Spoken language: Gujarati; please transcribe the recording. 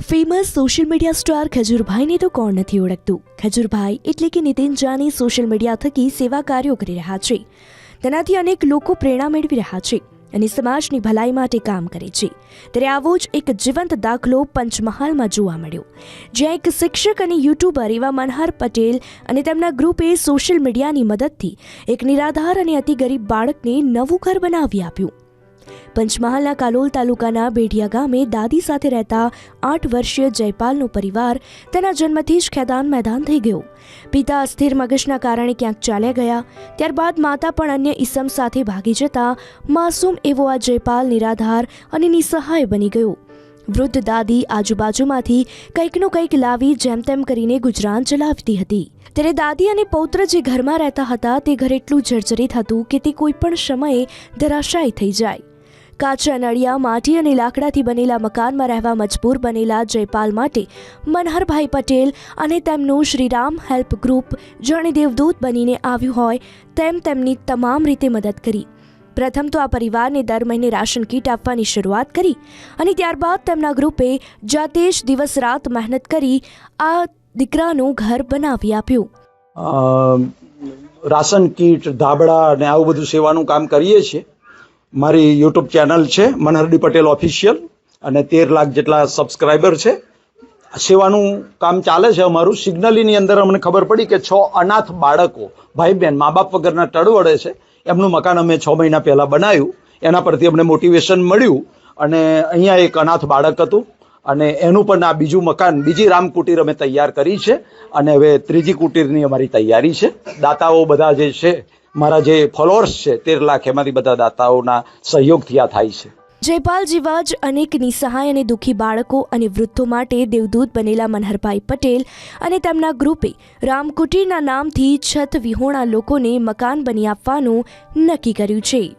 ફેમસ સોશિયલ મીડિયા સ્ટાર ખજૂરભાઈને તો કોણ નથી ઓળખતું? ખજૂરભાઈ એટલે કે નીતિન જાની સોશિયલ મીડિયા થકી સેવા કાર્યો કરી રહ્યા છે. તેનાથી અનેક લોકો પ્રેરણા મેળવી રહ્યા છે અને સમાજની ભલાઈ માટે કામ કરે છે. ત્યારે આવો જ એક જીવંત દાખલો પંચમહાલમાં જોવા મળ્યો. જ્યાં એક શિક્ષક અને યુટ્યુબર એવા મનહર પટેલ અને તેમના ગ્રુપે સોશિયલ મીડિયાની મદદથી એક નિરાધાર અને અતિ ગરીબ બાળકને નવું ઘર બનાવી આપ્યું. પંચમહાલના કાલોલ તાલુકાના બેઢિયા ગામે દાદી સાથે રહેતા આઠ વર્ષીય જયપાલનો પરિવાર તેના જન્મથી જ ખેદાન મેદાન થઈ ગયો. પિતા અસ્થિર મગજના કારણે ક્યાંક ચાલ્યા ગયા, ત્યારબાદ માતા પણ અન્ય ઈસમ સાથે ભાગી જતા માસૂમ એવો આ જયપાલ નિરાધાર અને નિસહાય બની ગયો. વૃદ્ધ દાદી આજુબાજુમાંથી કંઈકનું કંઈક લાવી જેમ તેમ કરીને ગુજરાન ચલાવતી હતી. ત્યારે દાદી અને પૌત્ર જે ઘરમાં રહેતા હતા તે ઘર એટલું જર્જરિત હતું કે તે કોઈ પણ સમયે ધરાશાયી થઈ જાય. કાચા નળિયા, માટી અને લાકડાથી બનેલા મકાનમાં રહેવા મજબૂર બનેલા જયપાલ માટે મનહરભાઈ પટેલ અને તેમનું શ્રીરામ હેલ્પ ગ્રુપ જાણે દેવદૂત બનીને આવ્યું હોય તેમ તેમની તમામ રીતે મદદ કરી. પ્રથમ તો આ પરિવારને દર મહિને રાશન કીટ આપવાની શરૂઆત કરી અને ત્યારબાદ તેમના ગ્રુપે જાતે જ દિવસ રાત મહેનત કરી આ દીકરાનું ઘર બનાવી આપ્યું. રાશન કીટ, ધાબળા અને આવું બધું સેવાનું કામ કરીએ છીએ. મારી યુટ્યુબ ચેનલ છે, મનહરડી પટેલ ઓફિશિયલ અને તેર લાખ જેટલા સબસ્ક્રાઈબર છે. સેવાનું કામ ચાલે છે અમારું. સિગ્નલીની અંદર અમને ખબર પડી કે છ અનાથ બાળકો ભાઈ બહેન મા બાપ વગરના ટળવડે છે. એમનું મકાન અમે છ મહિના પહેલાં બનાવ્યું. એના પરથી અમને મોટિવેશન મળ્યું. અને અહીંયા એક અનાથ બાળક હતું. અને એનું પણ આ બીજું મકાન, બીજી રામ કુટીર અમે તૈયાર કરી છે. અને હવે ત્રીજી કુટીરની અમારી તૈયારી છે. દાતાઓ બધા જે છે મારા જે ફોલોઅર્સ છે, તેર લાખ, એમાંથી બધા દાતાઓના સહયોગથી આ થાય છે. જયપાલ જેવા જ અનેક નિસહાય અને દુઃખી બાળકો અને વૃદ્ધો માટે દેવદૂત બનેલા મનહરભાઈ પટેલ અને તેમના ગ્રુપે રામકુટીરના નામથી છત વિહોણા લોકોને મકાન બની આપવાનું નક્કી કર્યું છે.